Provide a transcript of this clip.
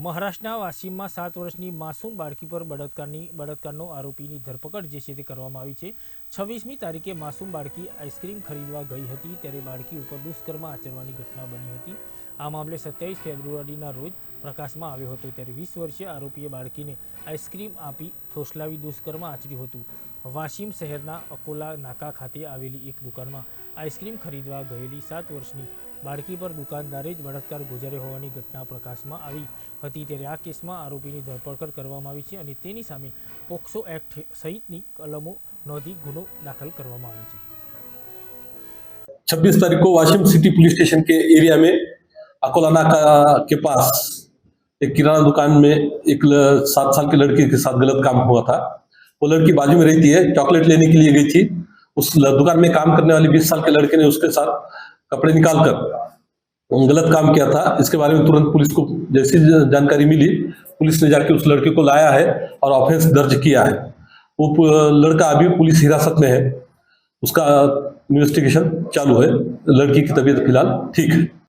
મહારાષ્ટ્રના વાસીમમાં સાત વર્ષની માસૂમ બાળકી પર બળાત્કારની, બળાત્કારનો આરોપીની ધરપકડ જે છે તે કરવામાં આવી છે. છવ્વીસમી તારીખે માસૂમ બાળકી આઈસ્ક્રીમ ખરીદવા ગઈ હતી ત્યારે બાળકી ઉપર દુષ્કર્મ આચરવાની ઘટના બની હતી. આ મામલે સત્યાવીસ ફેબ્રુઆરીના રોજ પ્રકાશમાં આવ્યો હતો ત્યારે વીસ વર્ષીય આરોપીએ બાળકીને આઈસ્ક્રીમ આપી ફોસલાવી દુષ્કર્મ આચર્યું હતું. વાશીમ શહેરના અકોલા નાકા ખાતે આવેલી એક દુકાનમાં આઈસ્ક્રીમ ખરીદવા ગયેલી સાત વર્ષની બાળકી પર દુકાનદારે જ બળાત્કાર ગુજાર્યો હોવાની ઘટના પ્રકાશમાં આવી હતી ત્યારે આ કેસમાં આરોપીની ધરપકડ કરવામાં આવી છે અને તેની સામે પોક્સો એક્ટ સહિતની કલમો નોંધી ગુનો દાખલ કરવામાં આવ્યો છે 26 तारीख को वाशिम सिटी पुलिस स्टेशन के एरिया में अकोला नाका के पास एक किराना दुकान में एक ल- सात साल की लड़की के साथ गलत काम हुआ था वो लड़की बाजू में रहती है, चॉकलेट लेने के लिए गई थी। उस दुकान में काम करने वाले बीस साल के लड़के ने उसके साथ कपड़े निकाल कर गलत काम किया था। इसके बारे में तुरंत पुलिस को जैसी जानकारी मिली। पुलिस ने जाके उस लड़के को लाया है और ऑफेंस दर्ज किया है। वो लड़का अभी पुलिस हिरासत में है। उसका इन्वेस्टिगेशन चालू है। लड़की की तबीयत फ़िलहाल ठीक है।